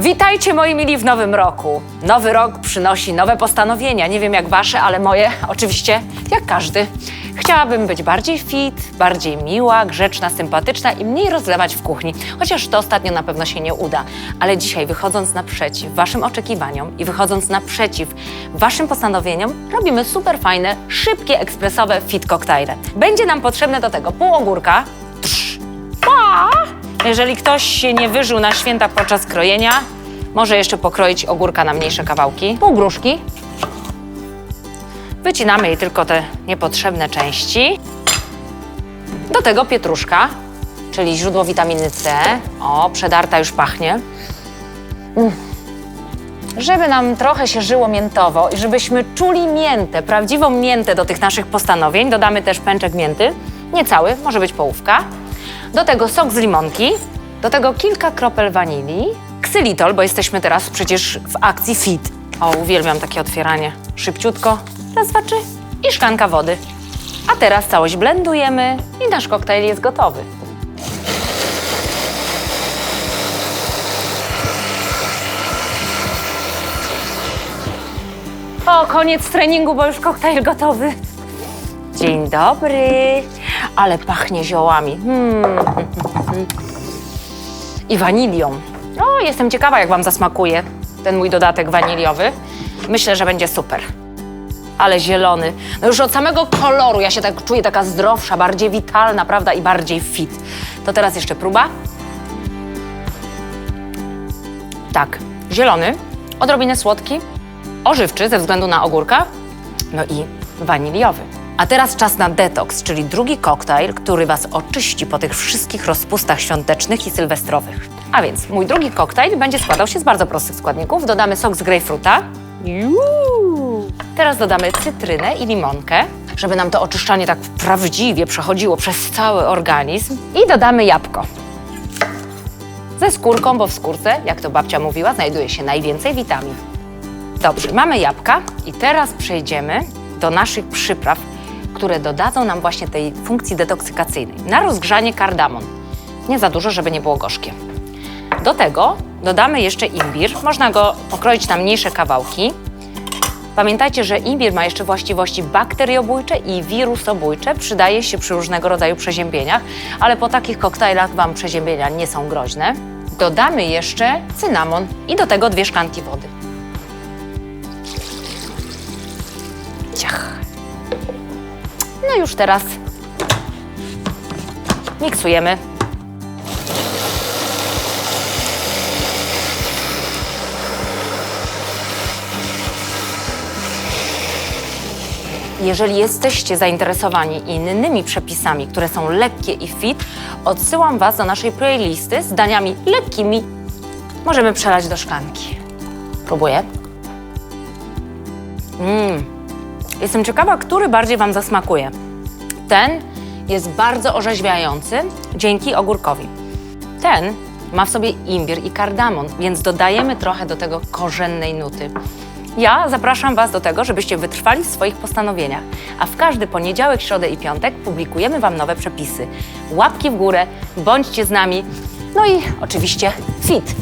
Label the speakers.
Speaker 1: Witajcie moi mili w nowym roku. Nowy rok przynosi nowe postanowienia. Nie wiem jak wasze, ale moje oczywiście jak każdy. Chciałabym być bardziej fit, bardziej miła, grzeczna, sympatyczna i mniej rozlewać w kuchni. Chociaż to ostatnio na pewno się nie uda. Ale dzisiaj wychodząc naprzeciw waszym oczekiwaniom i wychodząc naprzeciw waszym postanowieniom, robimy super fajne, szybkie, ekspresowe fit koktajle. Będzie nam potrzebne do tego pół ogórka! Jeżeli ktoś się nie wyżył na święta podczas krojenia, może jeszcze pokroić ogórka na mniejsze kawałki. Pół gruszki. Wycinamy jej tylko te niepotrzebne części. Do tego pietruszka, czyli źródło witaminy C. O, przedarta już pachnie. Mm. Żeby nam trochę się żyło miętowo i żebyśmy czuli miętę, prawdziwą miętę do tych naszych postanowień, dodamy też pęczek mięty. Nie cały, może być połówka. Do tego sok z limonki, do tego kilka kropel wanilii, ksylitol, bo jesteśmy teraz przecież w akcji fit. O, uwielbiam takie otwieranie. Szybciutko, raz, dwa, trzy i szklanka wody. A teraz całość blendujemy i nasz koktajl jest gotowy. O, koniec treningu, bo już koktajl gotowy. Dzień dobry. Ale pachnie ziołami. Hmm. I wanilią. O, jestem ciekawa, jak Wam zasmakuje ten mój dodatek waniliowy. Myślę, że będzie super. Ale zielony. No już od samego koloru ja się tak czuję taka zdrowsza, bardziej witalna, prawda? I bardziej fit. To teraz jeszcze próba. Tak, zielony, odrobinę słodki, ożywczy ze względu na ogórka, no i waniliowy. A teraz czas na detoks, czyli drugi koktajl, który Was oczyści po tych wszystkich rozpustach świątecznych i sylwestrowych. A więc mój drugi koktajl będzie składał się z bardzo prostych składników. Dodamy sok z grejpfruta. Teraz dodamy cytrynę i limonkę, żeby nam to oczyszczanie tak prawdziwie przechodziło przez cały organizm. I dodamy jabłko. Ze skórką, bo w skórce, jak to babcia mówiła, znajduje się najwięcej witamin. Dobrze, mamy jabłka i teraz przejdziemy do naszych przypraw, które dodadzą nam właśnie tej funkcji detoksykacyjnej. Na rozgrzanie kardamon. Nie za dużo, żeby nie było gorzkie. Do tego dodamy jeszcze imbir. Można go pokroić na mniejsze kawałki. Pamiętajcie, że imbir ma jeszcze właściwości bakteriobójcze i wirusobójcze. Przydaje się przy różnego rodzaju przeziębieniach, ale po takich koktajlach Wam przeziębienia nie są groźne. Dodamy jeszcze cynamon i do tego dwie szklanki wody. Ciach. No już teraz miksujemy. Jeżeli jesteście zainteresowani innymi przepisami, które są lekkie i fit, odsyłam Was do naszej playlisty z daniami lekkimi. Możemy przelać do szklanki. Próbuję. Mmm. Jestem ciekawa, który bardziej Wam zasmakuje. Ten jest bardzo orzeźwiający dzięki ogórkowi. Ten ma w sobie imbir i kardamon, więc dodajemy trochę do tego korzennej nuty. Ja zapraszam Was do tego, żebyście wytrwali w swoich postanowieniach, a w każdy poniedziałek, środę i piątek publikujemy Wam nowe przepisy. Łapki w górę, bądźcie z nami, no i oczywiście fit.